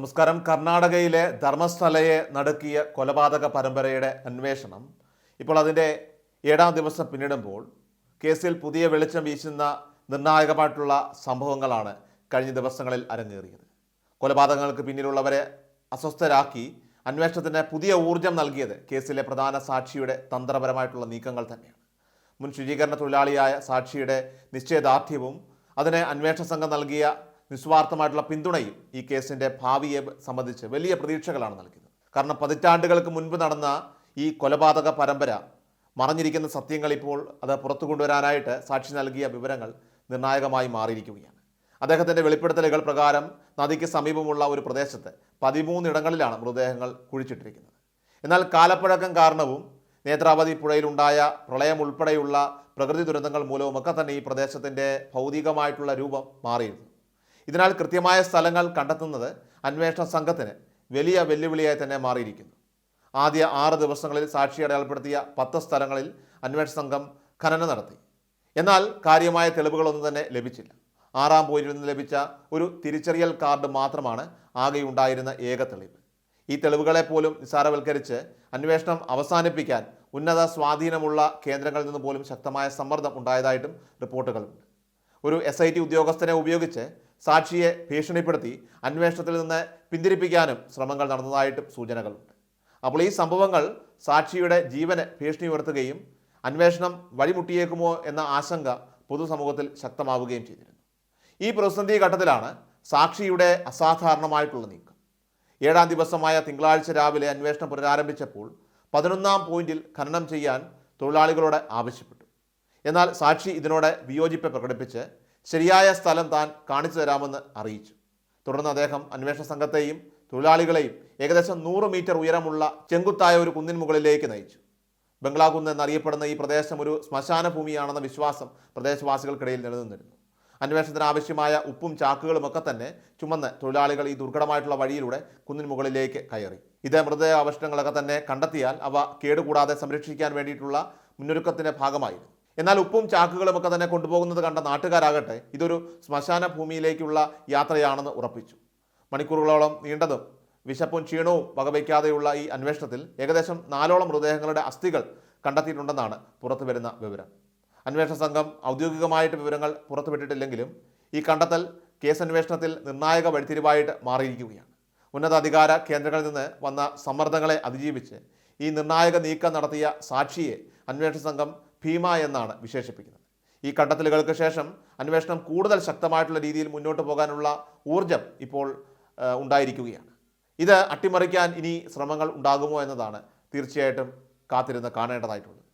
നമസ്കാരം. കർണാടകയിലെ ധർമ്മസ്ഥലയെ നടുക്കിയ കൊലപാതക പരമ്പരയുടെ അന്വേഷണം ഇപ്പോൾ അതിന്റെ ഏഴാം ദിവസം പിന്നിടുമ്പോൾ കേസിൽ പുതിയ വെളിച്ചം വീശുന്ന നിർണായകമായിട്ടുള്ള സംഭവങ്ങളാണ് കഴിഞ്ഞ ദിവസങ്ങളിൽ അരങ്ങേറിയത്. കൊലപാതകങ്ങൾക്ക് പിന്നിലുള്ളവരെ അസ്വസ്ഥരാക്കി അന്വേഷണത്തിന് പുതിയ ഊർജം നൽകിയത് കേസിലെ പ്രധാന സാക്ഷിയുടെ തന്ത്രപരമായിട്ടുള്ള നീക്കങ്ങൾ തന്നെയാണ്. മുൻ ശുചീകരണ തൊഴിലാളിയായ സാക്ഷിയുടെ നിശ്ചയദാർഢ്യവും അതിന് അന്വേഷണ സംഘം നൽകിയ നിസ്വാർത്ഥമായിട്ടുള്ള പിന്തുണയും ഈ കേസിന്റെ ഭാവിയെ സംബന്ധിച്ച് വലിയ പ്രതീക്ഷകളാണ് നൽകുന്നത് കാരണം പതിറ്റാണ്ടുകൾക്ക് മുൻപ് നടന്ന ഈ കൊലപാതക പരമ്പര മറഞ്ഞിരിക്കുന്ന സത്യങ്ങൾ ഇപ്പോൾ അത് പുറത്തു കൊണ്ടുവരാനായിട്ട് സാക്ഷി നൽകിയ വിവരങ്ങൾ നിർണായകമായി മാറിയിരിക്കുകയാണ്. അദ്ദേഹത്തിന്റെ വെളിപ്പെടുത്തലുകൾ പ്രകാരം നദിക്ക് സമീപമുള്ള ഒരു പ്രദേശത്ത് പതിമൂന്നിടങ്ങളിലാണ് മൃതദേഹങ്ങൾ കുഴിച്ചിട്ടിരിക്കുന്നത്. എന്നാൽ കാലപ്പഴക്കം കാരണവും നേത്രാവതി പുഴയിലുണ്ടായ പ്രളയം ഉൾപ്പെടെയുള്ള പ്രകൃതി ദുരന്തങ്ങൾ മൂലവുമൊക്കെ തന്നെ ഈ പ്രദേശത്തിന്റെ ഭൗതികമായിട്ടുള്ള രൂപം മാറിയിരുന്നു. ഇതിനാൽ കൃത്യമായ സ്ഥലങ്ങൾ കണ്ടെത്തുന്നത് അന്വേഷണ സംഘത്തിന് വലിയ വെല്ലുവിളിയായി തന്നെ മാറിയിരിക്കുന്നു. ആദ്യ ആറ് ദിവസങ്ങളിൽ സാക്ഷി അടയാളപ്പെടുത്തിയ പത്ത് സ്ഥലങ്ങളിൽ അന്വേഷണ സംഘം ഖനനം നടത്തി. എന്നാൽ കാര്യമായ തെളിവുകളൊന്നും തന്നെ ലഭിച്ചില്ല. ആറാം പോയിന്റിൽ നിന്ന് ലഭിച്ച ഒരു തിരിച്ചറിയൽ കാർഡ് മാത്രമാണ് ആകെ ഉണ്ടായിരുന്ന ഏക തെളിവ്. ഈ തെളിവുകളെ പോലും നിസ്സാരവൽക്കരിച്ച് അന്വേഷണം അവസാനിപ്പിക്കാൻ ഉന്നത സ്വാധീനമുള്ള കേന്ദ്രങ്ങളിൽ നിന്ന് പോലും ശക്തമായ സമ്മർദ്ദം ഉണ്ടായതായിട്ടും റിപ്പോർട്ടുകളുണ്ട്. ഒരു എസ് ഐ ടി ഉദ്യോഗസ്ഥനെ ഉപയോഗിച്ച് സാക്ഷിയെ ഭീഷണിപ്പെടുത്തി അന്വേഷണത്തിൽ നിന്ന് പിന്തിരിപ്പിക്കാനും ശ്രമങ്ങൾ നടന്നതായിട്ടും സൂചനകളുണ്ട്. അപ്പോൾ ഈ സംഭവങ്ങൾ സാക്ഷിയുടെ ജീവന് ഭീഷണി ഉയർത്തുകയും അന്വേഷണം വഴിമുട്ടിയേക്കുമോ എന്ന ആശങ്ക പൊതുസമൂഹത്തിൽ ശക്തമാവുകയും ചെയ്തിരുന്നു. ഈ പ്രതിസന്ധി ഘട്ടത്തിലാണ് സാക്ഷിയുടെ അസാധാരണമായിട്ടുള്ള നീക്കം. ഏഴാം ദിവസമായ തിങ്കളാഴ്ച രാവിലെ അന്വേഷണം പുനരാരംഭിച്ചപ്പോൾ പതിനൊന്നാം പോയിന്റിൽ ഖനനം ചെയ്യാൻ തൊഴിലാളികളോട് ആവശ്യപ്പെട്ടു. എന്നാൽ സാക്ഷി ഇതിനോട് വിയോജിപ്പ് പ്രകടിപ്പിച്ച് ശരിയായ സ്ഥലം താൻ കാണിച്ചു തരാമെന്ന് അറിയിച്ചു. തുടർന്ന് അദ്ദേഹം അന്വേഷണ സംഘത്തെയും തൊഴിലാളികളെയും ഏകദേശം നൂറ് മീറ്റർ ഉയരമുള്ള ചെങ്കുത്തായ ഒരു കുന്നിൻ മുകളിലേക്ക് നയിച്ചു. ബംഗ്ലാകുന്ന് എന്നറിയപ്പെടുന്ന ഈ പ്രദേശം ഒരു ശ്മശാന ഭൂമിയാണെന്ന വിശ്വാസം പ്രദേശവാസികൾക്കിടയിൽ നിലനിന്നിരുന്നു. അന്വേഷണത്തിന് ആവശ്യമായ ഉപ്പും ചാക്കുകളും ഒക്കെ തന്നെ ചുമന്ന് തൊഴിലാളികൾ ഈ ദുർഘടമായിട്ടുള്ള വഴിയിലൂടെ കുന്നിൻ മുകളിലേക്ക് കയറി. ഇത് മൃതദേഹ അവശിഷ്ടങ്ങളൊക്കെ തന്നെ കണ്ടെത്തിയാൽ അവ കേടുകൂടാതെ സംരക്ഷിക്കാൻ വേണ്ടിയിട്ടുള്ള മുന്നൊരുക്കത്തിന്റെ ഭാഗമായിരുന്നു. എന്നാൽ ഉപ്പും ചാക്കുകളും ഒക്കെ തന്നെ കൊണ്ടുപോകുന്നത് കണ്ട നാട്ടുകാരാകട്ടെ ഇതൊരു ശ്മശാന ഭൂമിയിലേക്കുള്ള യാത്രയാണെന്ന് ഉറപ്പിച്ചു. മണിക്കൂറുകളോളം നീണ്ടതും വിശപ്പും ക്ഷീണവും വകവയ്ക്കാതെയുള്ള ഈ അന്വേഷണത്തിൽ ഏകദേശം നാലോളം മൃതദേഹങ്ങളുടെ അസ്ഥികൾ കണ്ടെത്തിയിട്ടുണ്ടെന്നാണ് പുറത്തു വരുന്ന വിവരം. അന്വേഷണ സംഘം ഔദ്യോഗികമായിട്ട് വിവരങ്ങൾ പുറത്തുവിട്ടിട്ടില്ലെങ്കിലും ഈ കണ്ടെത്തൽ കേസ് അന്വേഷണത്തിൽ നിർണായക വഴിത്തിരിവായിട്ട് മാറിയിരിക്കുകയാണ്. ഉന്നത ഉന്നതാധികാര കേന്ദ്രങ്ങളിൽ നിന്ന് വന്ന സമ്മർദ്ദങ്ങളെ അതിജീവിച്ച് ഈ നിർണായക നീക്കം നടത്തിയ സാക്ഷിയെ അന്വേഷണ സംഘം ഭീമ എന്നാണ് വിശേഷിപ്പിക്കുന്നത്. ഈ കണ്ടെത്തലുകൾക്ക് ശേഷം അന്വേഷണം കൂടുതൽ ശക്തമായിട്ടുള്ള രീതിയിൽ മുന്നോട്ട് പോകാനുള്ള ഊർജം ഇപ്പോൾ ഉണ്ടായിരിക്കുകയാണ്. ഇത് അട്ടിമറിക്കാൻ ഇനി ശ്രമങ്ങൾ ഉണ്ടാകുമോ എന്നതാണ് തീർച്ചയായിട്ടും കാത്തിരുന്ന് കാണേണ്ടതായിട്ടുള്ളത്.